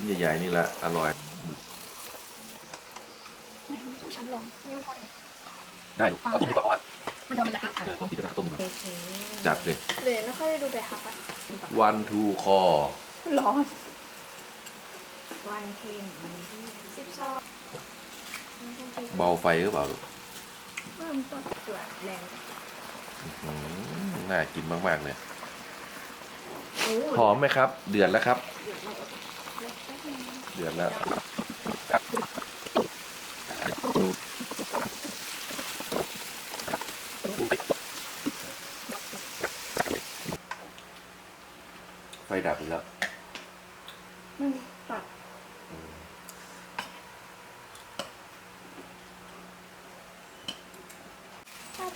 ชิ้นใหญ่ๆนี่แหละอร่อย ฉันลองนี่มันพอดีได้เอาต้มดีกว่าเพราะว่ามันทำมันจะอักเออต้มติดกระทะต้มดีกว่าโอเคจัดเลยเลยไม่ค่อยได้ดูแต่ฮักอะวันทูคอร้อนวันเทนวันที่สิบสองเบาไฟหรือเปล่าลูกเริ่มต้นตัวแรงอืมน่ากินมากๆเลย โอ้ หอมไหมครับ เดือดแล้วครับ เดี๋ยวเราเล็กแป๊บนึง เดือดแล้วไฟดับอีกแล้วมันตัด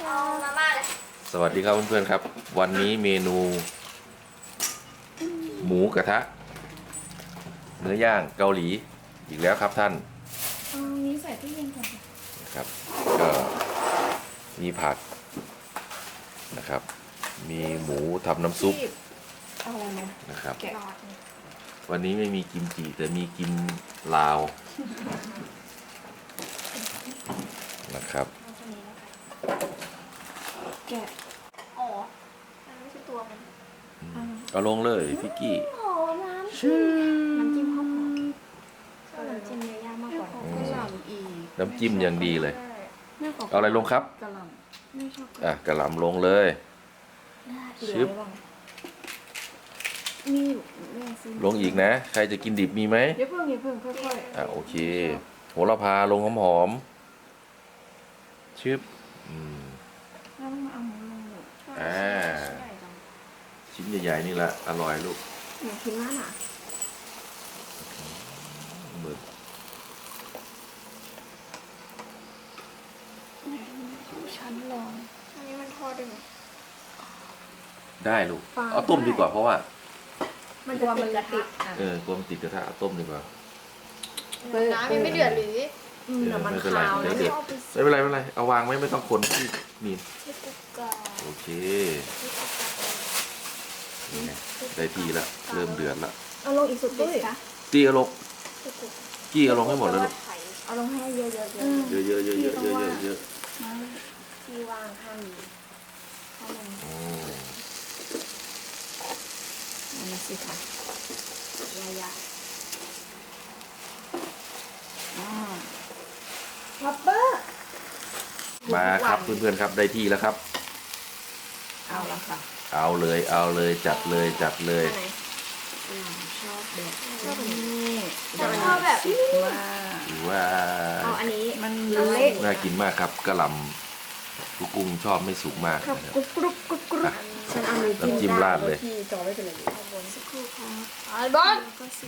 เอามาม่าเลยสวัสดีครับเพื่อนๆครับ วันนี้เมนู หมูกระทะ เนื้อย่างเกาหลีอีกแล้วครับท่านเอานี้ใส่ตู้เย็นก่อนนะครับก็มีผักนะครับ มีหมูทำน้ำซุปเอาอะไรไหมนะครับ แกะวันนี้ไม่มีกิมจิแต่มีกิมลาวนะครับ เอาตัวนี้นะคะแกะอ๋อมันไม่ใช่ตัวมัน เอาลงเลยพี่กี้หอมน้ำ ชื่อ น้ำจิ้มอย่างดีเลยแม่ขเอาอะไรลงครับ กะหล่ำไม่ชอบกะหอะล่ำกระหล่ำลงเลยชึบมีอยู่แม่ซื้อลงอีกนะ ใครจะกินดิบมีไหมเดี๋ยวเพิ่งเดี๋ยวเพิ่งค่อยอะโอเคโหระพาลงหอมๆชึบอืมๆแล้วมาเอาหมูลงหนูอ่า ชิ้นใหญ่ๆนี่แหละอร่อยลูกอยากกินมากอะ หมึก ชั้นลองอันนี้มันทอดได้ไหม ได้ลูก ปลา เอาต้มดีกว่าเพราะว่า มันจะติดกระทะเออกลัวมันติดกระทะเอาต้มดีกว่า น้ำยังไม่เดือดหรืออืมเออเดี๋ยวมันไม่เป็นไรคาวเดี๋แล้ยววเดือดชอบไปไม่เป็นไรไม่เป็นไร เอาวางไว้ไม่ต้องคนที่นี่ที่กุกกาโอเคนี่ไงได้ทีละเริ่มเดือดละเอาลงอีกสุดตุ้ยตีเอาลงกี้เอาลงให้หมดเลยลูกเอาลงให้เยอะๆเยอะเยอะเยอะเยอะเยอะเยอะเยอะเยอะๆที่ว่างห้ามมีให้มันอืม อันนี้สิค่ะยายาอ่าพับเบอร์มาครับเพื่อนๆครับได้ที่แล้วครับ เอาละค่ะ เอาเลยเอาเลยจัดเลยจัดเลยอืมชอบแบบชอบแบบนี้ฉันชอบแบบว่าถือว่าเอาอันนี้มันเละน่ากินมากครับกระหล่ำลู กกุ้งชอบไม่สุกมากครับนะครับ กรุบกรุบกรุบกรุบอะฉันเอาเลยน้ำจิ้มราดเลย ที่จอไว้เป็นอะไรอยู่สักครู่ครับอ๋อบอล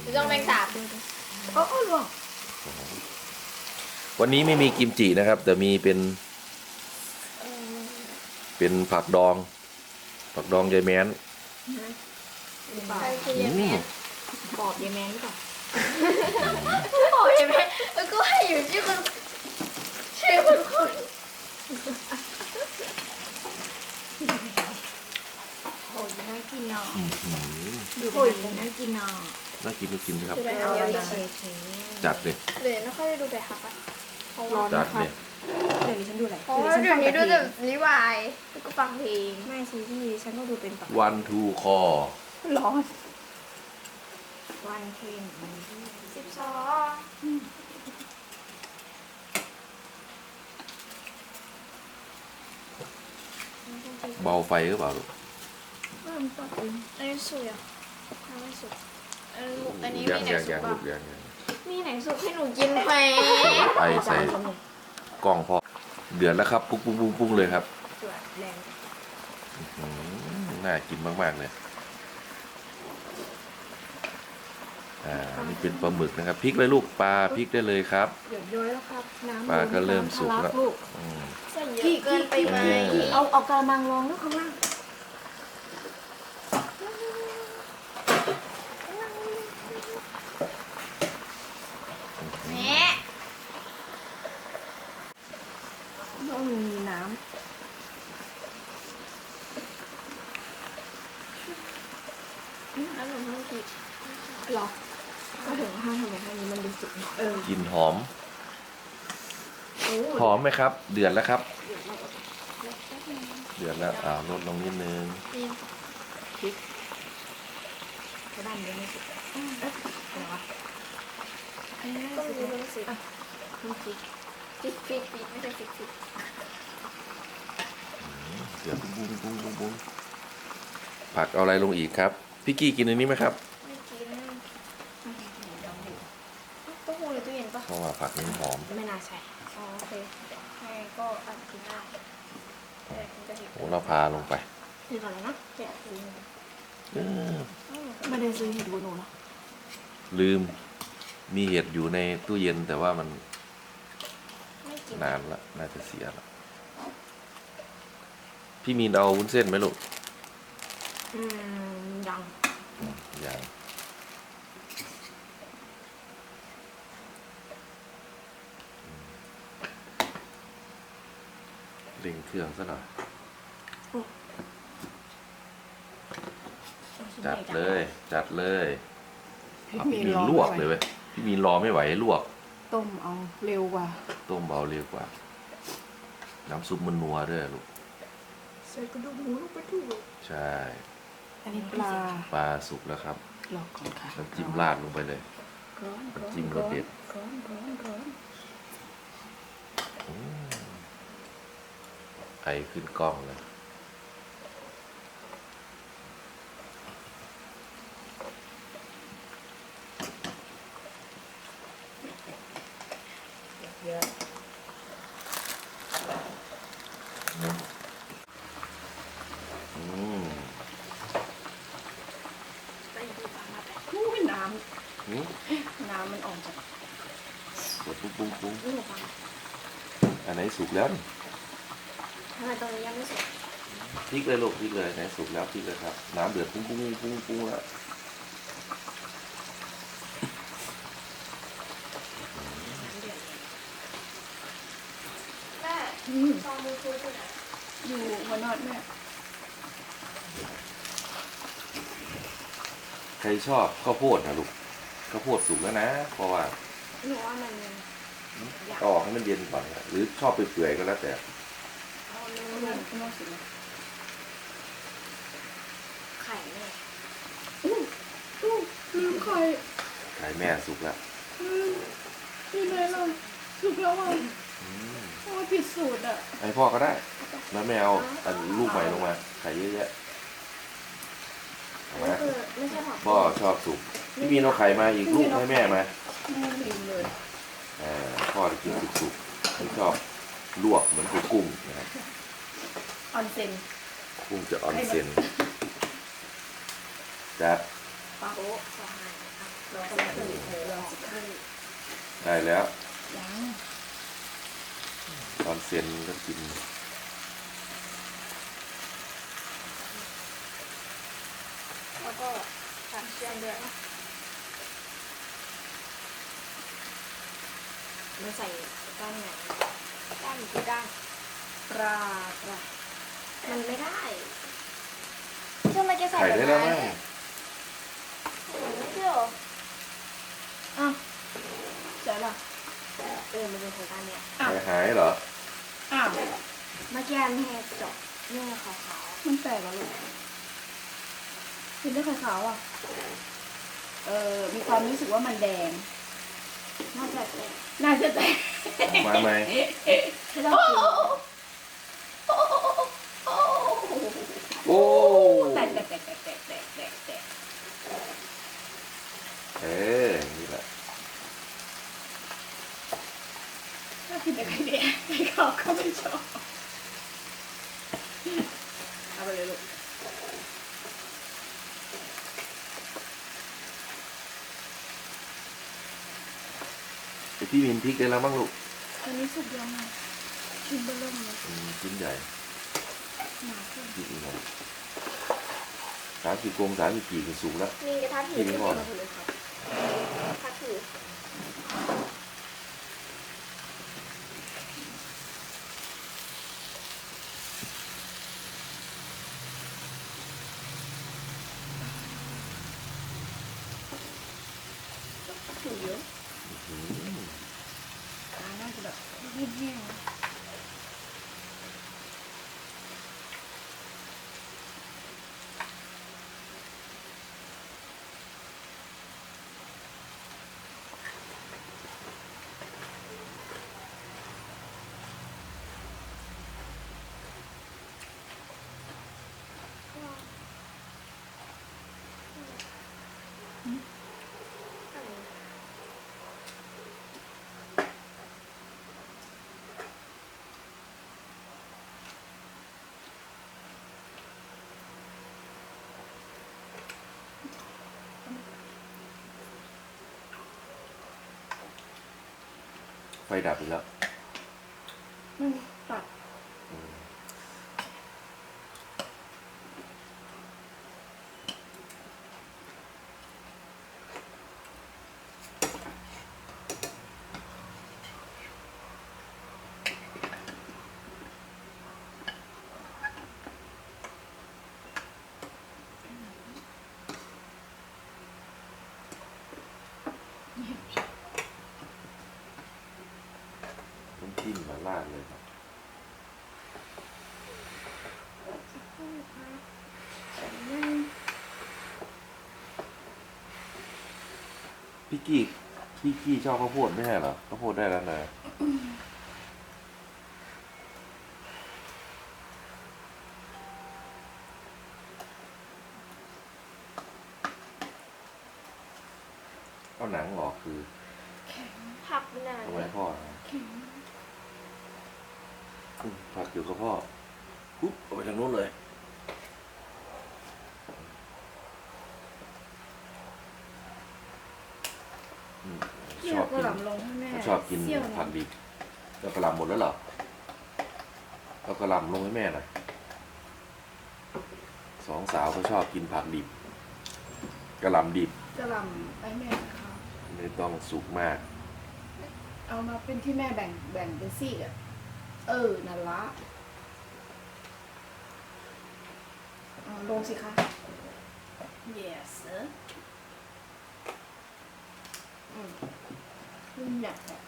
ไม่ต้องแมงสาบ โอ้โอ้หลวงวันนี้ไม่มีกิมจินะครับ แต่มีเป็น เป็นผักดอง ผักดองยายแม้นใครคืออืยายแม่มบอดยายแมนหรือเปล่าโอ้ยายแม่แล้วก็ให้อยู่ชื่อคุณชื่อคุณคุณ โอ้ยน่ากินเนาะ อื้อหือ ดูโอ้ย น่ากินน่ากินนสิครับเอาแล้วนะจัดเลยเลยวไม่ค่อยได้ดูแต่ฮักอะเพราะว่าจัดเลยเดี๋ยวนี้ฉันดูอะไรเพราะว่าเดี๋ยวนี้ดูแต่นิวายแล้วก็ฟังเพลงไม่ซีรีส์ฉันก็ดูเป็นปกติวันทูคอร้อน วันเทนวันท์สิบสองเบาไฟหรือเปล่าลูกเริ่ต้นอันนี้สุกอะอันนี้สุก อันนี้อันนี้ยังมีไหนยังสุยักงบ้าลูงกยังยังมีไหนสุกให้หนูกินไหมไอใส่กล้องพอเดือดแล้วครับ ปุ้งปุ้งปุ้งปุ้งเลยครับตรวจแรงอืมน่ากินมากๆเลยอ่านี่เป็นปลาหมึกนะครับพริกเลยลูกปลาพริกได้เลยครับ หยดย้อยแล้วครับ น้ำปลาก็เริ่มสุกแล้วลูกอืม ใส่เยอะเกินไปไหมเอาเอากระมังรองลูกข้างล่าง แม่ ต้องมีน้ำ แล้วหนูเพิ่งคิด หรอ ก็ถึงว่าทำไมทางนี้มันดู สุกหน่อยเออกลิ่นหอม โอ้หอมไหมครับ เดือดแล้วครับ เดี๋ยวเราก็จะเล็กแป๊บนึงเดือดแล้วอ้าวลดลงนิดนึงนี่พริกกระด้านนี้ไม่สุกอืมเอ๊ะอะไรวะอันนี้ไม่ต้องสุกมีนะมันสิอะเพิ่มพริกฟิกฟิกฟิกไม่ใช่ฟิกฟิกเดือดบุ้งบุ้งบุ้งบุ้งบุ้งผักเอาอะไรลงอีกครับพี่กี้กินอันนี้ไหมครับ ไม่กิน เต้าหู้ในตู้ เย็นปะเพราะว่าผักนี้หอม ไม่น่าใช่อ๋อโอเคให้ก็อันกินได้แต่กินกะทิโหเราพาลงไปนี่ก่อนเลยนะแกะดูเออไม่ได้ซื้อเห็ดหูหนูเนาะลืม มีเห็ดอยู่ในตู้เย็นแต่ว่ามันไม่กินนานละน่าจะเสียละพี่มีนเอาวุ้นเส้นไหมลูกอืมยัง อย่าง เร่งเครื่องซะหน่อยจัดเลย จัดเลยเอาพี่มีนลวกเลยเว้ยพี่มีนรอไม่ไหวลวก ต้มเอาเร็วกว่า ต้มเบาเร็วกว่า น้ำซุปมันนัวด้วยลูกใส่กระดูกหมูลงไปด้วยใช่ อันนี้ปลา ปลาสุกแล้วครับรอก่อนค่ะน้ำจิ้มราดลงไปเลยร้อนร้อนจิ้มรสเด็ด ร้อนร้อนร้อน อืม ไอขึ้นกล้องเลย เยอะ อืม ไปดูปลามาแต่อู้ยน้ อืมำน้ำมันออกจาก กดปุ้งปุ้งปุ้ง ลูกปลา อันไหนสุกแล้วนี่ ทำไมตรงนี้ยังไม่สุกพริกเลยลูกพริกเลยไหนสุกแล้วพริกเลยครับ น้ำเดือดปุ้งปุ้งปุ้งปุ้งแล้วแม่อืมซองมือชูที่ไหนอยู่หัวนอดแม่ใครชอบข้าวโพดนะลูกข้าวโพดสุกแล้วนะ เพราะว่าหนูว่ามันก็ออกให้มันเย็นก่อนนะหรือชอบเปื่อยๆก็แล้วแต่เอา เนื้มัอนมันมันต้องสุกนะไข่แม่อู้อู้ลืมไข่ไข่แม่สุกแล้วอืมนี่เลยล่ะสุกแล้วอะอืมโอ้ยผิดสูตรอะไอพ่อก็ได้ แล้วแม่เอาอันลูกใหม่ลงมา ไข่เยอะแยะเอานี่มาคือไม่ใช่ผักพ่อชอบสุกพี่มีนเอาไข่มาอีกลูกให้แม่มาแม่ลืมเลยเอ่อพ่อจะกินสุกๆไม่ชอบลวกเหมือนกับกุ้งนะครับ ออนเซนกุ้งจะออนเซนจัดปลาโอ๊ะขอให้นะครับเรากำลังตื่นเลยเราสิบห้าได้แล้วยังออนเซนก็กินแล้วก็ตามเชียงด้วยนะมาใส่ก้านไหนด้านหนึ่งคือด้านปลาปลามัน ไม่ได้ทำไมแกใส่ไข่แบบได้นั้แล้วนมั้งไม่เชื่อเหรออ้าวใส่ละเออมันเป็นโครงการเนี่ยอ้าวไข่หายเหรอ อ้าวเมื่อกี้แม่เจาะเนี่ยขาวมันแปลกเหรอลูกเห็นได้ไข่ขาวอะ เออมีความรู้สึกว่ามันแดง ๆน่าจะแตกน่าจะแตกมาไหม ไม่ต้องกิน โอ้ แตกแตกแตกแตกแตกแตกแตกแตกเออนี่แหละถ้ากินแต่ไข่แดงไข่ขาก็ไม่ชอบเอาไปเลยลูกไอพี่มินพริกได้แล้วมั้งลูก อันนี้สุกยังไงชิ้นเบอร์เริ่มเลยอืมชิ้นใหญ่ หนาขึ้นพริกอีกหน่อยสามสิบกงสามสิบกี่คือสุกแล้ว มีกระทะถือกินที่ก่อนเป็นเลยครับกระทะถือ นิดเดียว ไฟ ดับอีกแล้วมันตัด น้ำจิ้มมาลาดเลยครับ พี่กี้พี่กี้ชอบข้าวโพดไม่ใช่เหรอข้าวโพดได้แล้วนะเอาหนังออกคือผักหนาเอาไว้พ่อนะแข็งอืมผักอยู่กับพ่อปุ๊บเอาไปทางนู้นเลยอืม เกี่ ช ย อ ว บ ก็ กิน หลำลงให้แม่ ชอบกินเสี่ยวผักดิบแล้วกระหลำหมดแล้วเหรอเอากระหลำลงให้แม่หน่อยสองสาวเขาชอบกินผักดิบกระหลำดิบจะหลำให้แม่นะคะไม่ต้องสุกมาก เอามาเป็นที่แม่แบ่งแบ่งเป็นซี่อะเออนั่นละเอาลงสิคะ yes sir อืม รุ่นใหญ่อะ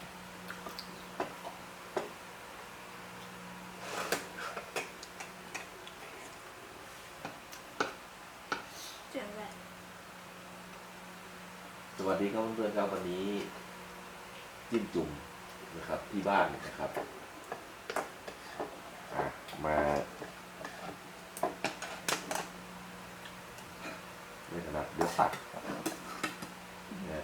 เสียงแบบสวัสดีครับเพื่อนๆครับวันนี้ จิ้มจุ่มนะครับที่บ้านนะครับอะมาไม่ถนัดเดี๋ยวตัดนะ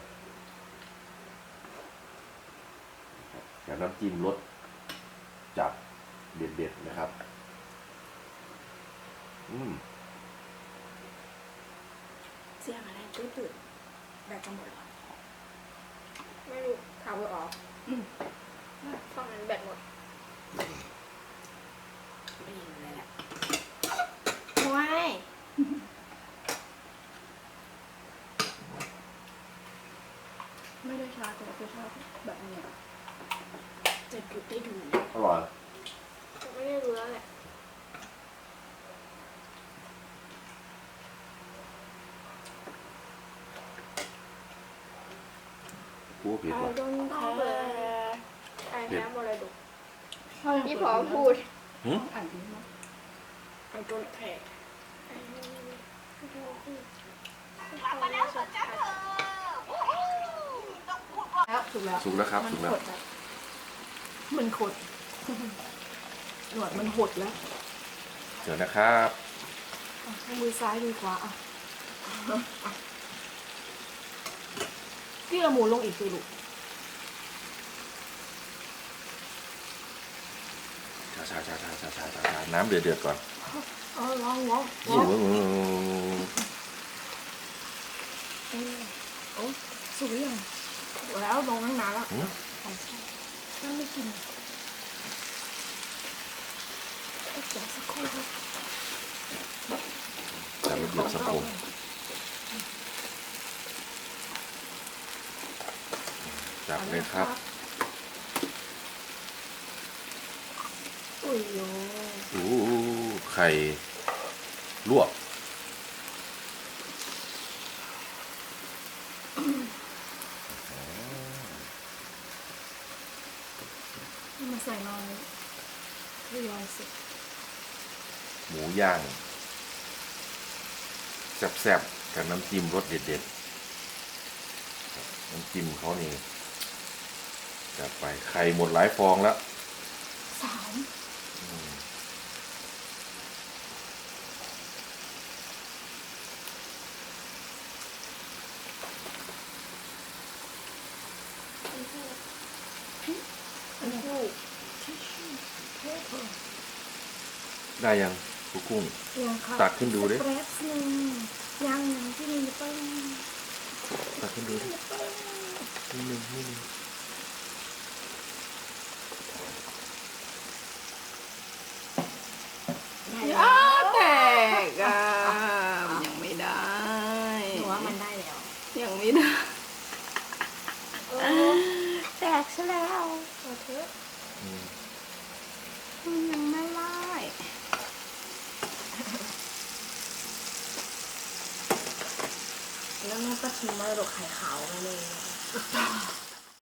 กับน้ำจิ้มรสจัดเด็ดๆนะครับ อืมเสียงอะไรตื้อตื่นแบบจะหมดเหรอไม่รู้ถามไปออกอืมฟังนั้นแบตหมดไม่ยินเลยแหละว้ายไม่ได้ชาร์จแต่คือชาร์จแบบเนี้ยจะ ดูได้ดูอร่อยไม่ได้รู้แล้วแหละกูว่าเผ็ดไอ้ว่ะ โดนแพ้ไอ้แพ้มรดกพี่พี่พพออพูพูดดหึอ่านดีมากไอ้โดนแพ้ไอ้นี่กลับมาแล้วสนใจเธอ แล้วถูกแล้วสุกแล้วครับ มันสุกแล้วขดแล้ว มันขด หนวดมันหดแล้วเดี๋ยวนะครับหมือซ้ายมือขวาอะอะพี่ละหมูลงอีกสิลูกชาชาชาชาชาชาชาน้ำเดือดเดือดก่อนเออลองลองโอ้โหเออสวยอะแล้วลงตั้งนานแล้ว นั่นไม่กินเอ๊ะเดี๋ยวสักครู่ครับจัดระเบียบสังคมจับเลยครับอุ้ยโยโอ้โหไข่ลวก นี่มัน ใส่น้อยที่ร้อยสิบ หมูย่าง แซ่บๆกับน้ำจิ้มรสเด็ดๆครับน้ำจิ้มเขานี่จัดไปไข่หมดหลายฟองแล้วสามอันนี้ได้ยังกุ๊กกุ้งยังค่ะตักขึ้นดูดิ แป๊บนึงยังยังที่มีเปิ้ล ตักขึ้นดูดินิดนึงนิดนึง